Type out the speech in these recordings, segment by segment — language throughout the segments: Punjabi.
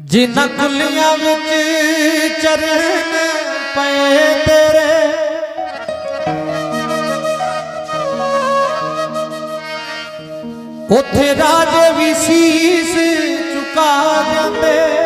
ਜਿਨ੍ਹਾਂ ਕੁੱਲੀਆਂ ਵਿੱਚ ਚਰਨ ਪਏ ਤੇਰੇ। ਉੱਥੇ ਰਾਜੇ ਵੀ ਸੀਸ ਝੁਕਾ ਜਾਂਦੇ।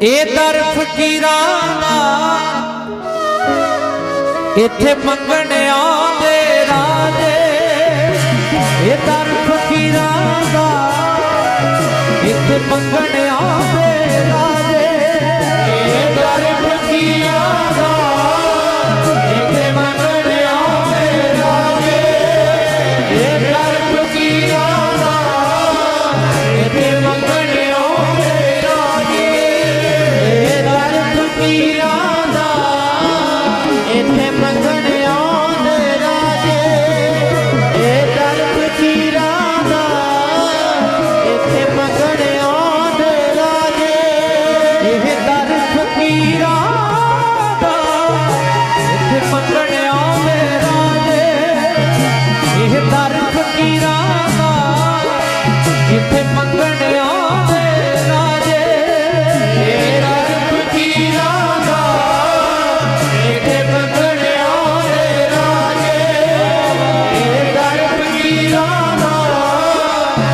ਇਹ ਦਰ ਫਕੀਰਾਂ ਦਾ ਇੱਥੇ ਮੰਗਣ ਆਉਂਦੇ ਰਾਜੇ। ਇਹ ਦਰ ਫਕੀਰਾਂ ਦਾ ਇੱਥੇ ਮੰਗਣ ਆਉਂਦੇ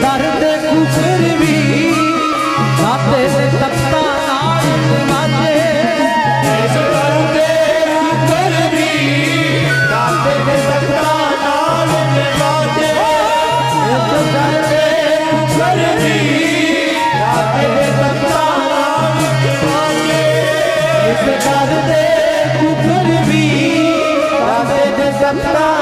ਦਰਦ ਕੋ ਫਿਰ ਵੀ ਸਾਤੇ ਨੇ ਤੱਤਾ ਨਾਲ ਵਾਜੇ ਇਸ ਦਰਦ ਕੋ ਫਿਰ ਵੀ ਸਾਤੇ ਨੇ ਤੱਤਾ ਨਾਲ ਵਾਜੇ ਇਸ ਦਰਦ ਕੋ ਫਿਰ ਵੀ ਸਾਤੇ ਨੇ ਤੱਤਾ ਨਾਲ ਵਾਜੇ ਇਸ ਦਰਦ ਕੋ ਫਿਰ ਵੀ ਸਾਤੇ ਨੇ ਤੱਤਾ